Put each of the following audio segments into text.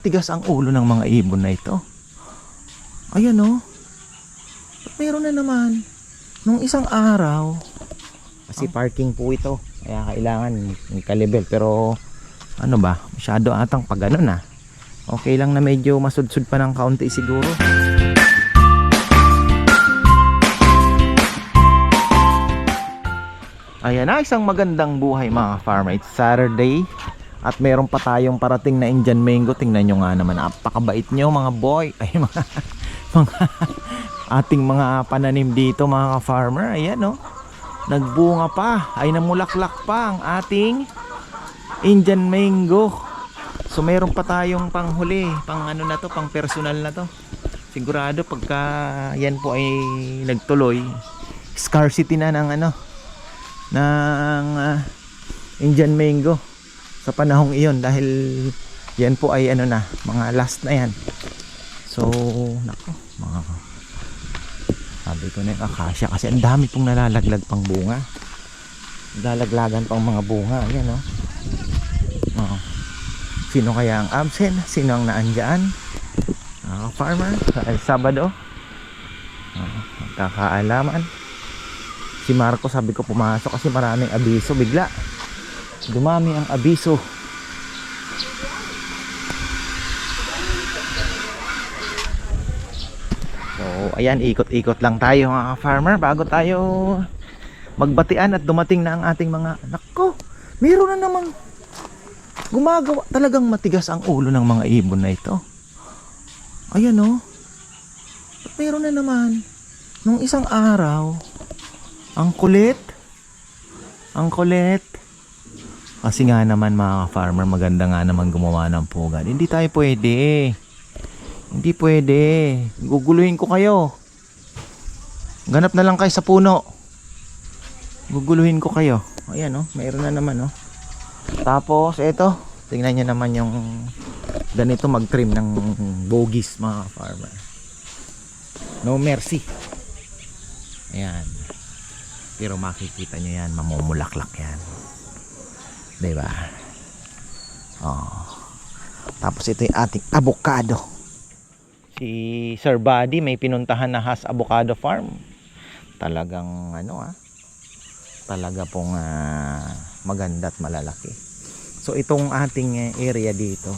Tigas ang ulo ng mga ibon na ito. Ayan o. Ba't meron na naman? Nung isang araw. Kasi parking po ito. Kaya kailangan kalibel. Pero ano ba? Masyado atang pag ano na. Okay lang na medyo masudsud pa ng kaunti siguro. Ayan na, isang magandang buhay mga farmer. It's Saturday. At meron pa tayong parating na Indian mango. Tingnan nyo nga naman. Napakabait nyo mga boy. Ay mga, mga ating mga pananim dito mga farmer. Ayan no. Nagbunga pa. Ay namulaklak pa ang ating Indian mango. So meron pa tayong panghuli. Pang ano na to. Pang personal na to. Sigurado pagka yan po ay nagtuloy. Scarcity na ng ano. Ng ah, Indian mango sa panahong iyon dahil yan po ay ano na mga last na yan. So nako mga sabi ko na yung akasya kasi ang dami pong nalalaglag pang bunga. Lalaglagan pang mga bunga yan oh. oh. sino kaya ang absent? Sino ang naandyan? Ah, farmer dahil Sabado oh, magkakaalaman. Si Marco sabi ko pumasok kasi maraming abiso bigla dumami ang abiso. So ayan ikot-ikot lang tayo mga farmer bago tayo magbatian at dumating na ang ating mga nako meron na namang gumagawa talagang matigas ang ulo ng mga ibon na ito. Ayan o Ba't meron na naman. Nung isang araw ang kulit ang kulit kasi nga naman mga farmer maganda nga naman gumawa ng pugad. Hindi tayo pwede. Hindi pwede. Guguluhin ko kayo. Ganap na lang kayo sa puno. Guguluhin ko kayo. Ayan oh, mayroon na naman oh. Tapos ito, tingnan niyo naman yung ganito mag-trim ng bogies mga farmer. No mercy. Ayan. Pero makikita nyo yan, mamumulaklak yan. 'Di ba? Oh. Tapos ito yung ating avocado. Si Sir Buddy may pinuntahan na Has Avocado Farm. Talagang ano ah. Talaga pong ah, maganda at malalaki. So itong ating eh, area dito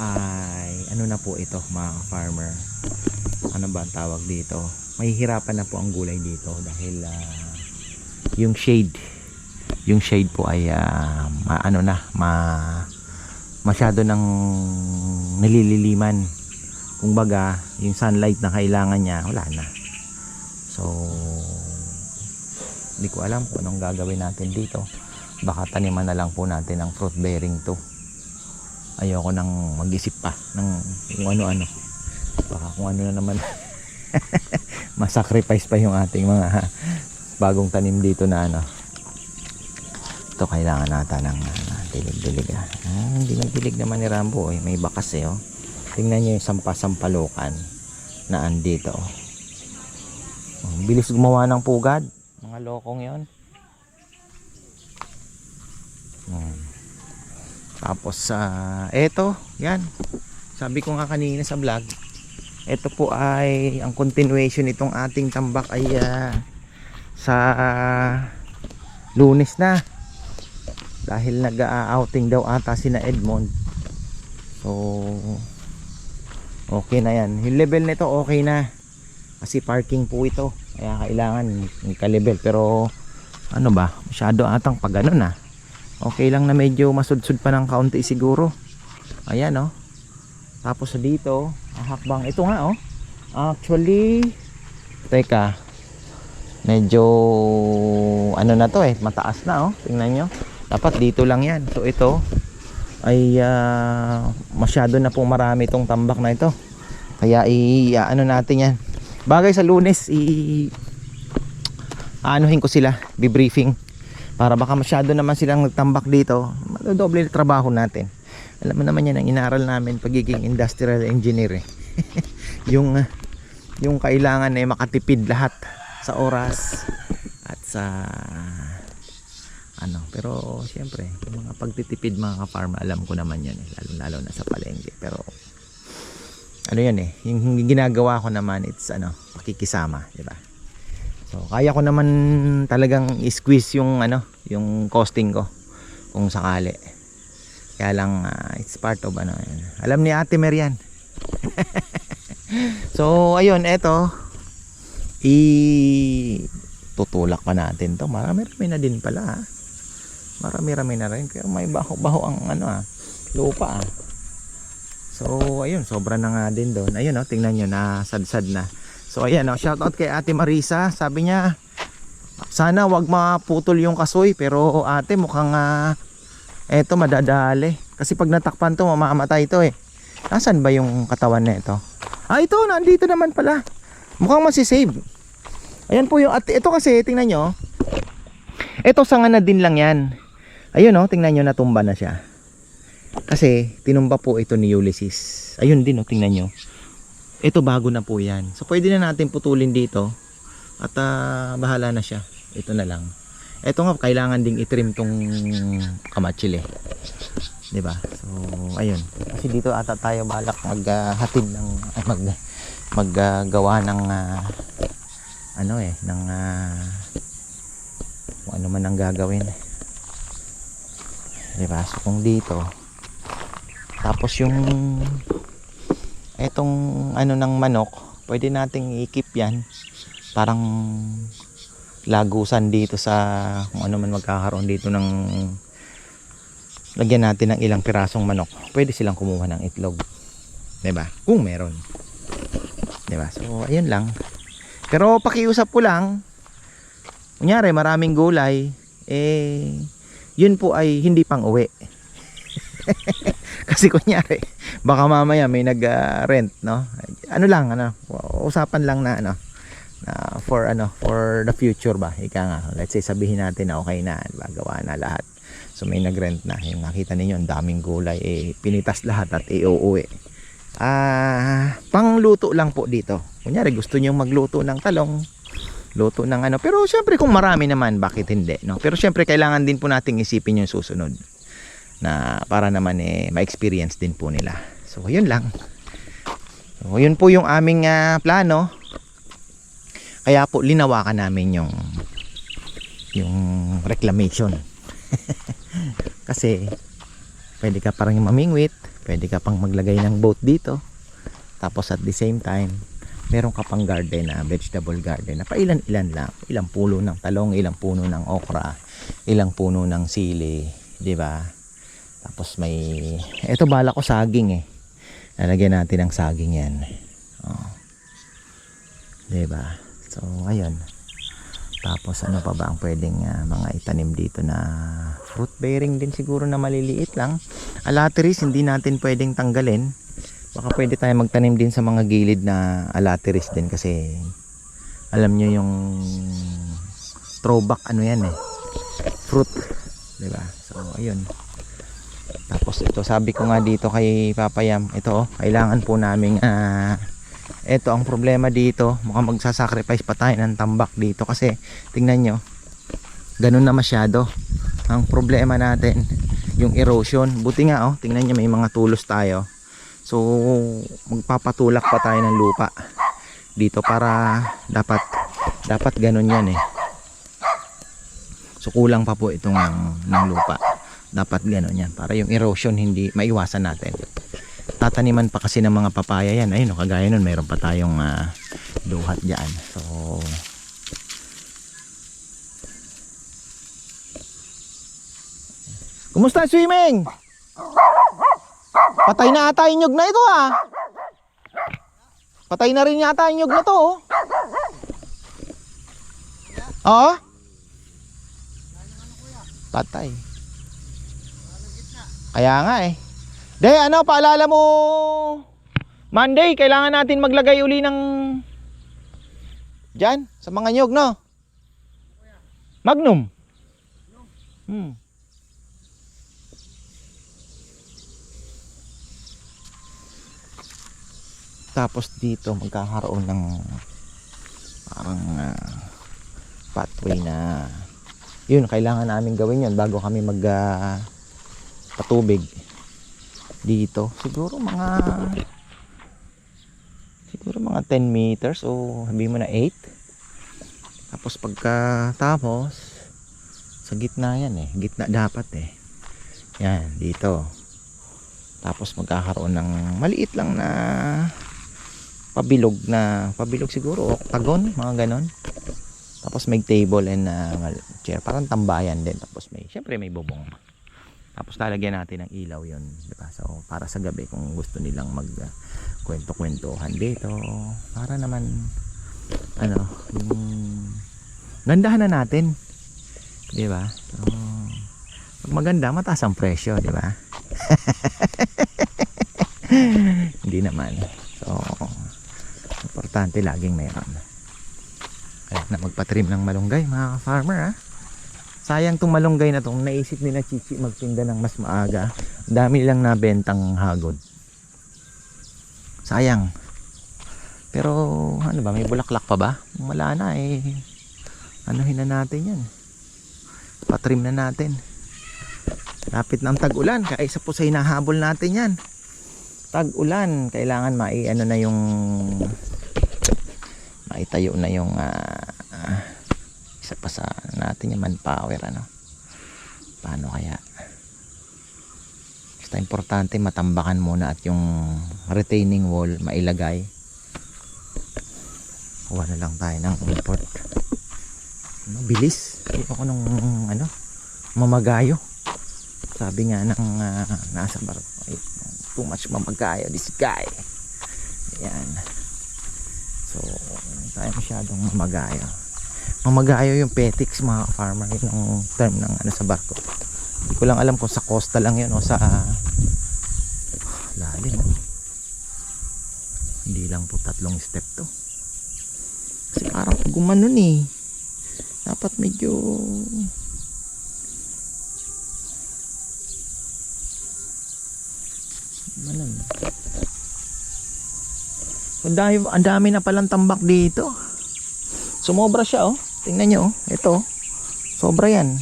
ay ano na po ito mga farmer. Ano ba ang tawag dito? Mahihirapan na po ang gulay dito dahil ah, yung shade yung shade po ay ma- ano na ma masyado ng nilililiman. Kumbaga yung sunlight na kailangan niya wala na. So hindi ko alam kung anong gagawin natin dito. Baka taniman na lang po natin ng fruit bearing to. Ayoko nang mag-isip pa ng kung ano-ano. Baka kung ano na naman. Masacrifice pa yung ating mga bagong tanim dito na ano ito kailangan nata ng uh, dilig-dilig ah. ah hindi nagdilig naman ni Rambo eh. may bakas eh oh. tingnan nyo yung sampasampalokan na andito oh. oh bilis gumawa ng pugad mga lokong yon hmm. tapos sa eto yan sabi ko nga kanina sa vlog ito po ay ang continuation itong ating tambak ay ah, sa lunes na dahil nag-outing daw ata si na Edmond. So okay na yan. Yung level nito okay na. Kasi parking po ito. Kaya kailangan may kalibel pero ano ba? Masyado atang pag ano na. Okay lang na medyo masudsud pa ng kaunti siguro. Ayan oh. Tapos dito ang hakbang. Ito nga oh. Actually teka. Medyo ano na to eh. Mataas na oh. Tingnan nyo dapat dito lang yan. So ito ay ah, masyado na pong marami itong tambak na ito. Kaya i ano natin yan. Bagay sa lunes i anuhin ko sila bibriefing para baka masyado naman silang nagtambak dito. Doble trabaho natin. Alam mo naman yan ang inaral namin pagiging industrial engineer eh. yung ah, yung kailangan ay makatipid lahat sa oras at sa ano. Pero siyempre, yung mga pagtitipid mga ka-farmer, alam ko naman yan eh, lalo lalo na sa palengke. Pero ano yan eh, yung ginagawa ko naman it's ano, pakikisama, di ba? So, kaya ko naman talagang i-squeeze yung ano, yung costing ko kung sakali. Kaya lang ah, it's part of ano. yan. Alam ni Ate Mer yan. so, ayun, eto i tutulak pa natin to. Marami-rami na din pala. ah. Marami-rami na rin. Pero may baho-baho ang ano ah, lupa ah. So, ayun, sobra na nga din doon. Ayun, oh, tingnan nyo, nasadsad na. So, ayan, oh, shout out kay Ate Marisa. Sabi niya, sana wag maputol yung kasoy. Pero ate, mukhang, ah, eto, madadali. Kasi pag natakpan to, mamamatay to eh. Nasaan ba yung katawan na ito? Ah, ito, nandito naman pala. Mukhang masisave. Ayan po yung, at ito kasi, tingnan nyo. Ito, sanga na din lang yan. Ayun, oh, tingnan nyo, natumba na siya. Kasi tinumba po ito ni Ulysses. Ayun din oh, tingnan nyo. Ito bago na po yan. So pwede na natin putulin dito. At ah, bahala na siya. Ito na lang. Ito nga kailangan ding itrim tong kamatsili. 'Di ba? So ayun. Kasi dito ata tayo balak maghatid ng ay, mag maggagawa ng ah, ano eh ng kung ano man ang gagawin. 'Di ba? So kung dito tapos yung etong ano ng manok, pwede nating ikip yan. Parang lagusan dito sa kung ano man magkakaroon dito ng lagyan natin ng ilang pirasong manok. Pwede silang kumuha ng itlog. ba? Kung meron. ba? So ayun lang. Pero pakiusap ko lang. Kunyari maraming gulay eh yun po ay hindi pang uwi. Kasi kunyari, baka mamaya may nag-rent, no? Ano lang, ano, usapan lang na, ano, na for, ano, for the future ba? Ika nga, let's say, sabihin natin na okay na, diba? na lahat. So, may nag-rent na. Yung nakita ninyo, ang daming gulay, eh, pinitas lahat at iuuwi. Ah, pangluto lang po dito. Kunyari, gusto nyo magluto ng talong, luto ng ano. Pero, syempre, kung marami naman, bakit hindi, no? Pero, syempre, kailangan din po nating isipin yung susunod na para naman eh ma-experience din po nila. So yun lang. So yun po yung aming ah, plano. Kaya po linawakan namin yung yung reclamation. Kasi pwede ka parang mamingwit, pwede ka pang maglagay ng boat dito. Tapos at the same time, meron ka pang garden na vegetable garden na pailan-ilan lang. Ilang puno ng talong, ilang puno ng okra, ilang puno ng sili, 'di ba? Tapos may ito bala ko saging eh. Lalagyan natin ng saging 'yan. Oh. 'Di ba? So ayun. Tapos ano pa ba ang pwedeng ah, mga itanim dito na fruit bearing din siguro na maliliit lang. Alateris hindi natin pwedeng tanggalin. Baka pwede tayo magtanim din sa mga gilid na alateris din kasi alam nyo yung throwback ano yan eh. Fruit. ba? So ayun. Tapos ito sabi ko nga dito kay Papayam, ito oh, kailangan po naming ah ito ang problema dito, mukhang magsasacrifice pa tayo ng tambak dito kasi tingnan nyo, ganun na masyado. Ang problema natin, yung erosion. Buti nga oh, tingnan nyo may mga tulos tayo. So magpapatulak pa tayo ng lupa dito para dapat dapat ganun yan eh. So kulang pa po itong ng lupa dapat gano'n yan para yung erosion hindi maiwasan natin tataniman pa kasi ng mga papaya yan ayun kagaya nun mayroon pa tayong uh, duhat dyan so kumusta swimming? Patay na ata nyug na ito ah patay na rin yata nyug na to oh oh patay kaya nga eh. De, ano, paalala mo, Monday, kailangan natin maglagay uli ng, dyan, sa mga nyog, no? Magnum. Hmm. Tapos dito magkakaroon ng parang ah, pathway na Yun, kailangan namin gawin yun bago kami mag ah, patubig dito. Siguro mga siguro mga 10 meters o sabihin mo na 8. Tapos pagka tapos sa gitna yan eh. Gitna dapat eh. Yan, dito. Tapos magkakaroon ng maliit lang na pabilog na pabilog siguro octagon mga ganon. Tapos may table and uh, chair parang tambayan din. Tapos may syempre may bubong. Tapos lalagyan natin ng ilaw yon di ba? So para sa gabi kung gusto nilang mag uh, kwento-kwentuhan dito para naman ano yung gandahan na natin di ba? So pag maganda mataas ang presyo di ba? Hindi naman importante laging mayroon. Kaya na magpatrim ng malunggay mga farmer ha? Sayang tong malunggay na tong naisip ni na Chichi magtinda ng mas maaga. Dami lang nabentang hagod. Sayang. Pero ano ba may bulaklak pa ba? Wala na eh. Anuhin na natin yan. Patrim na natin. Lapit ng tag-ulan kaya isa po sa hinahabol natin yan. Tag-ulan kailangan mai ano na yung maitayo na yung ah, isa pa sa natin yung manpower ano? Paano kaya? Basta importante matambakan muna at yung retaining wall mailagay. Kuha na lang tayo ng import. Ano, bilis. Ako nung ano mamagayo. Sabi nga ng ah, nasa ay, too much mamagayo this guy. Yan so hindi tayo masyadong mamagayo mamagayo yung petix mga farmer yun ang term ng ano sa barko hindi ko lang alam kung sa costa lang yun o sa lalim oh. hindi lang po tatlong step to kasi parang gumanon eh dapat medyo Manon. Ang dami, ang dami na palang tambak dito. Sumobra siya oh. Tingnan nyo oh. Ito. oh. Sobra yan.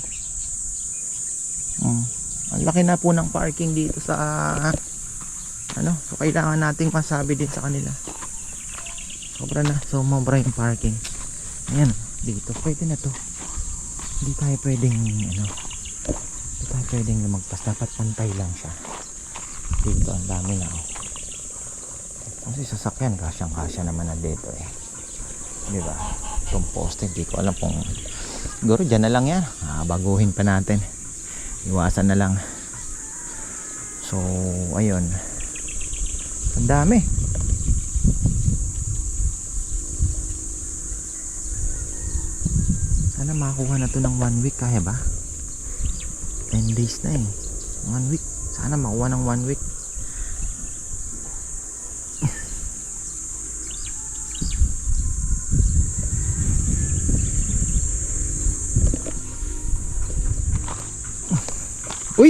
Mm. Ang laki na po ng parking dito sa ano. So kailangan nating masabi din sa kanila. Sobra na. Sumobra yung parking. Ayan. Dito. Pwede na to. Hindi tayo pwedeng ano. Hindi tayo pwedeng magpas. Dapat pantay lang siya. Dito ang dami na oh. Kasi sasakyan, kasyang kasya naman na dito eh. Di ba? Itong poste, hindi ko alam kung... Siguro dyan na lang yan. Ah, baguhin pa natin. Iwasan na lang. So, ayun. Ang dami. Sana makakuha na to ng one week. Kaya ba? 10 days na eh. One week. Sana makuha ng one week.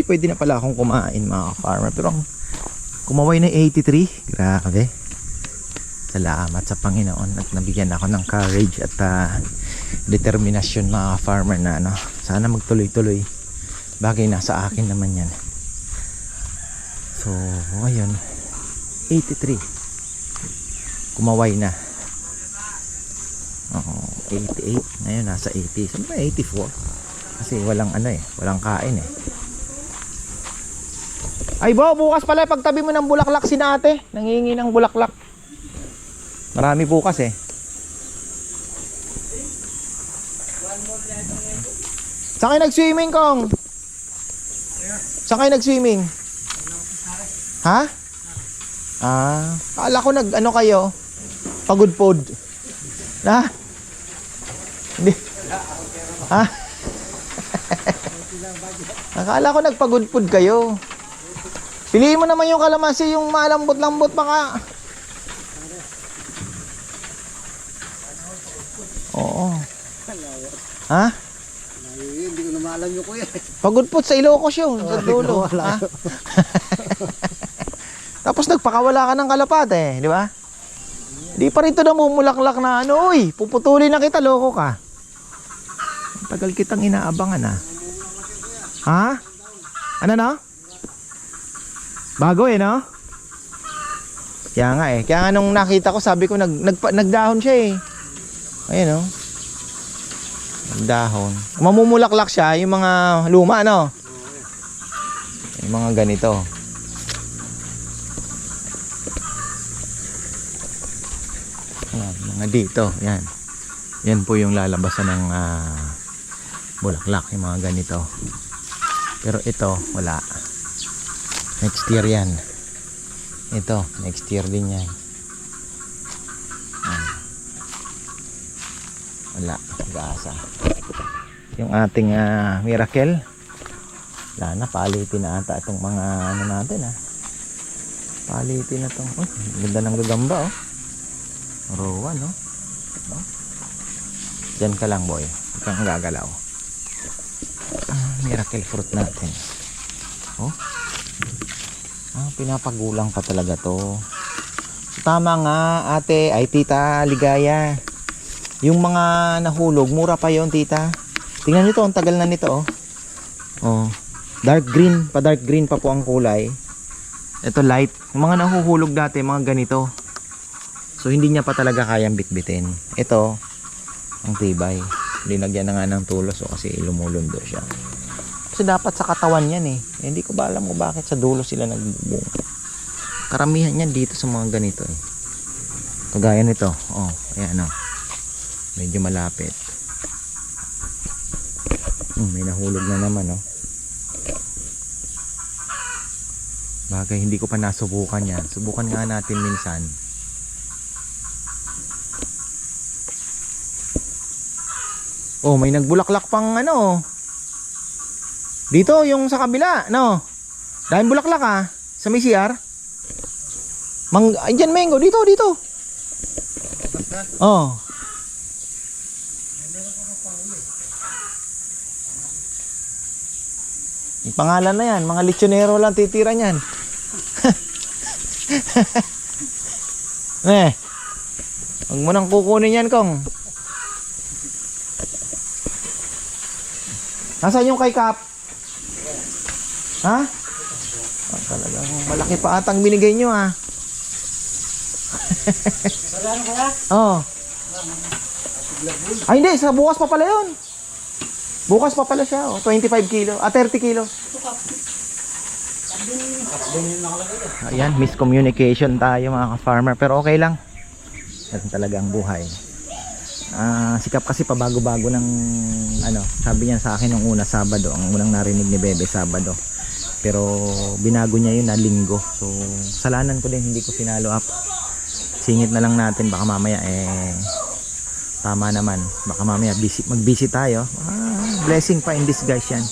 Pwede na pala akong kumain mga farmer. Pero ang kumaway na 83. Grabe. Salamat sa Panginoon at nabigyan ako ng courage at ah, determinasyon mga farmer na ano. Sana magtuloy-tuloy. Bagay na sa akin naman yan. So, ayun. 83. Kumaway na. Oo, 88. Ngayon nasa 80. Sabi ba 84? Kasi walang ano eh, walang kain eh. Ay bo, bukas pala pagtabi mo ng bulaklak si ate. Nangingi ng bulaklak. Marami bukas eh. Saan kayo nag-swimming, Kong? Saan kayo nag-swimming? Ha? Ah, kala ko nag ano kayo? Pagod pod. Na? Hindi. Ha? Akala ko nagpagod pod kayo. Piliin mo naman yung kalamansi, yung malambot-lambot baka. Oo. Ha? Hindi ko na maalam yung kuya. Pagudpot sa Ilocos yun, sa dulo. Ha? Tapos nagpakawala ka ng kalapat eh, di ba? Di pa rin ito namumulaklak na ano, uy, puputulin na kita, loko ka. Tagal kitang inaabangan ah. Ha? Ano no? Bago eh no? Kaya nga eh. Kaya nga nung nakita ko sabi ko nag, nagpa- nagdahon siya eh. Ayun oh. Nagdahon. Mamumulaklak siya yung mga luma no? Yung mga ganito. Ayan, mga dito. Yan. Yan po yung lalabasan ng ah, bulaklak. Yung mga ganito. Pero ito, wala. Next year yan. Ito, next year din yan. Wala. Gasa. Yung ating ah, miracle. Wala na, palitin na ata itong mga ano natin ah. Palitin na itong, oh, ganda ng gagamba oh. Rowan no? no? Diyan ka lang boy. Huwag kang gagalaw. Ah, miracle fruit natin. Oh. Pinapagulang pa talaga to. Tama nga ate, ay tita Ligaya. Yung mga nahulog, mura pa yon tita. Tingnan nyo to, ang tagal na nito oh. Oh. Dark green, pa dark green pa po ang kulay. Ito light. Yung mga nahuhulog dati, mga ganito. So hindi niya pa talaga kayang bitbitin. Ito, ang tibay. Linagyan na nga ng tulos o kasi lumulundo siya. Kasi dapat sa katawan yan eh. Eh, Hindi ko ba alam mo bakit sa dulo sila nagbubong. Karamihan yan dito sa mga ganito eh. Kagaya nito. Oh, ayan oh. Medyo malapit. Hmm, may nahulog na naman oh. Bagay, hindi ko pa nasubukan yan. Subukan nga natin minsan. Oh, may nagbulaklak pang ano. Dito, yung sa kabila, no? Dahil bulaklak ah. Sa may CR. Mang, ay, dyan, mango. Dito, dito. Oh. Yung pangalan na yan. Mga lechonero lang titira niyan. eh. Huwag mo nang kukunin yan, Kong. Nasaan yung kay Kap? Ha? Ah, talagang malaki pa atang binigay nyo ah. Saraan ko ya? Oo. Ay hindi, sa bukas pa pala yun. Bukas pa pala siya, oh. 25 kilo, ah 30 kilo. Ayan, miscommunication tayo mga ka-farmer, pero okay lang. Yan talaga ang buhay. Ah, sikap kasi pabago-bago ng ano, sabi niya sa akin nung una Sabado, ang unang narinig ni Bebe Sabado. Pero binago niya yun na linggo. So, salanan ko din hindi ko finalo up. Singit na lang natin baka mamaya eh tama naman. Baka mamaya busy, mag-busy tayo. Ah, blessing pa in disguise yan.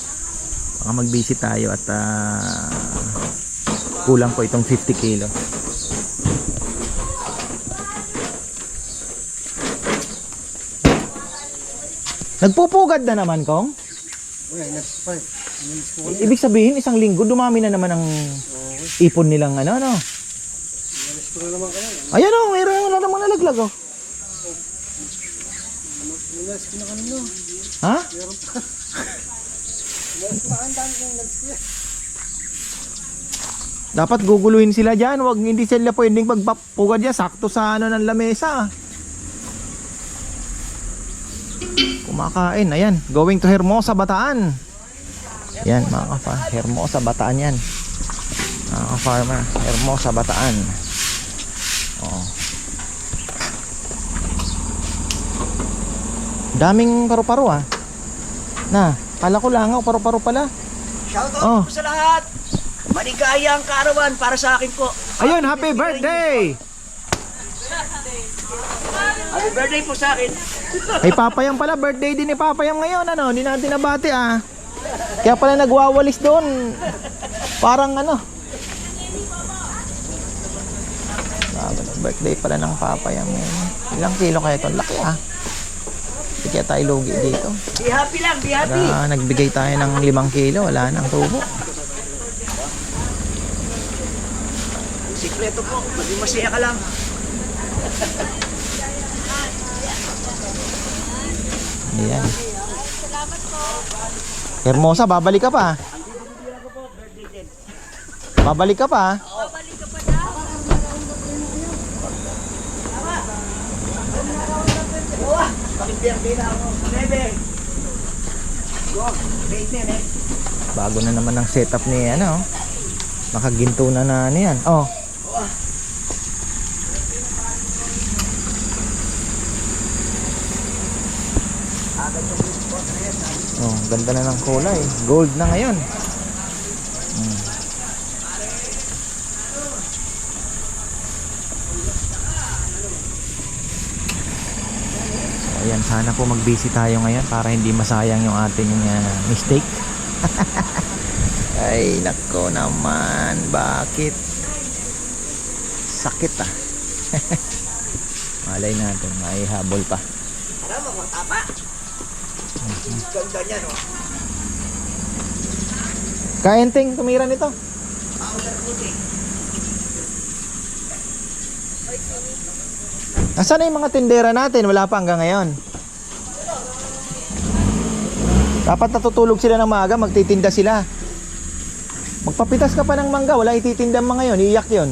Baka mag-busy tayo at ah, kulang po itong 50 kilo. Nagpupugad na naman, Kong. Uy, next. Ibig sabihin, isang linggo, dumami na naman ang ipon nilang ano, ano. Ayan o, mayroon wala namang nalaglag oh. Na kanino. Ha? Meron pa. Dapat guguluhin sila dyan. Wag hindi sila pwedeng magpapugad yan. Sakto sa ano ng lamesa. Kumakain. Ayan. Going to Hermosa, Bataan. Yan mga ka Hermosa, Bataan yan. Mga ka-farmer. Hermosa, Bataan. Oo. Daming paru-paro ah. Na, kala ko langaw, paru-paro pala. Shoutout Oh. po sa lahat. Maligayang karawan para sa akin po. Ayun, happy birthday! Happy birthday po sa akin. Ay Papayam pala, birthday din ni Papayam ngayon, ano, hindi natin nabati ah. Kaya pala nagwawalis doon. Parang ano. Birthday pala ng Papayam ngayon. Ilang kilo kaya ito? Laki ah. Hindi kaya tayo lugi dito. Be happy lang, be happy. Kaya nagbigay tayo ng limang kilo, wala nang tubo. Sikreto po, maging masaya ka lang. Ayan. Hermosa, babalik ka pa. Babalik ka pa. Wait na eh. Bago na naman ang setup ni ano. Nakaginto na na ano yan. Oh. Oh, ganda na ng kulay. Gold na ngayon. Hmm. So, ayan, sana po mag-busy tayo ngayon para hindi masayang yung ating ah, mistake. Ay, nako naman. Bakit? Sakit ah. Malay natin, may habol pa. Alam mo, mga tapa. Ganda niya, no? Kaenting, tumira nito. Nasaan na yung mga tindera natin? Wala pa hanggang ngayon. Dapat natutulog sila ng maaga, magtitinda sila. Magpapitas ka pa ng mangga, wala ititinda ang mga yun, iiyak yun.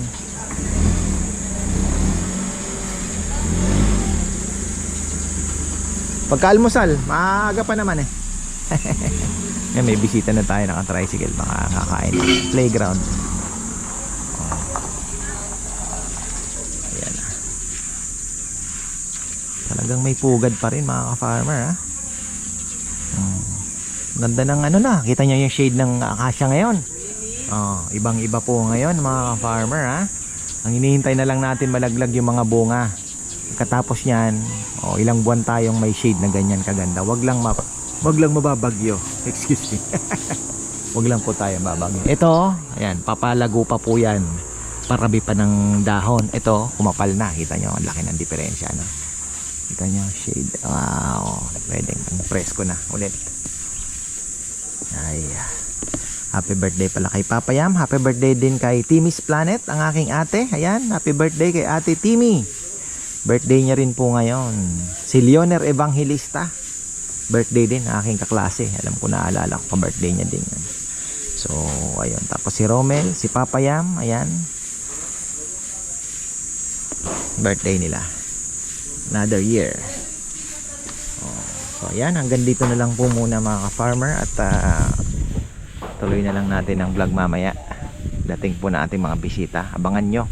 Pagka-almusal, maaga pa naman eh. Yan, may bisita na tayo naka-tricycle, baka kakain. Playground. Oh. Ayan. Talagang may pugad pa rin mga ka-farmer ha. Hmm. Ganda ng ano na, kita niyo yung shade ng akasya ngayon. Oh, ibang iba po ngayon mga ka-farmer ha. Ang hinihintay na lang natin malaglag yung mga bunga. Katapos niyan, oh, ilang buwan tayong may shade na ganyan kaganda. Wag lang ma wag lang mababagyo. Excuse me. wag lang po tayo mabagyo. Ito, ayan, papalago pa po yan. Parabi pa ng dahon. Ito, kumapal na. Kita nyo, ang laki ng diferensya. No? Kita nyo, shade. Wow. Pwedeng presko na ulit. Ay. Happy birthday pala kay Papa Yam. Happy birthday din kay Timmy's Planet, ang aking ate. Ayan, happy birthday kay ate Timmy. Birthday niya rin po ngayon. Si Leoner Evangelista. Birthday din, aking kaklase. Alam ko naalala ko birthday niya din. So, ayun. Tapos si Romel, si Papa Yam, ayan. Birthday nila. Another year. Oh, so, ayan. Hanggang dito na lang po muna mga ka-farmer. At ah, tuloy na lang natin ang vlog mamaya. Dating po na ating mga bisita. Abangan nyo.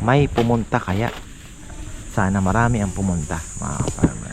May pumunta kaya. Sana marami ang pumunta mga ka-farmer.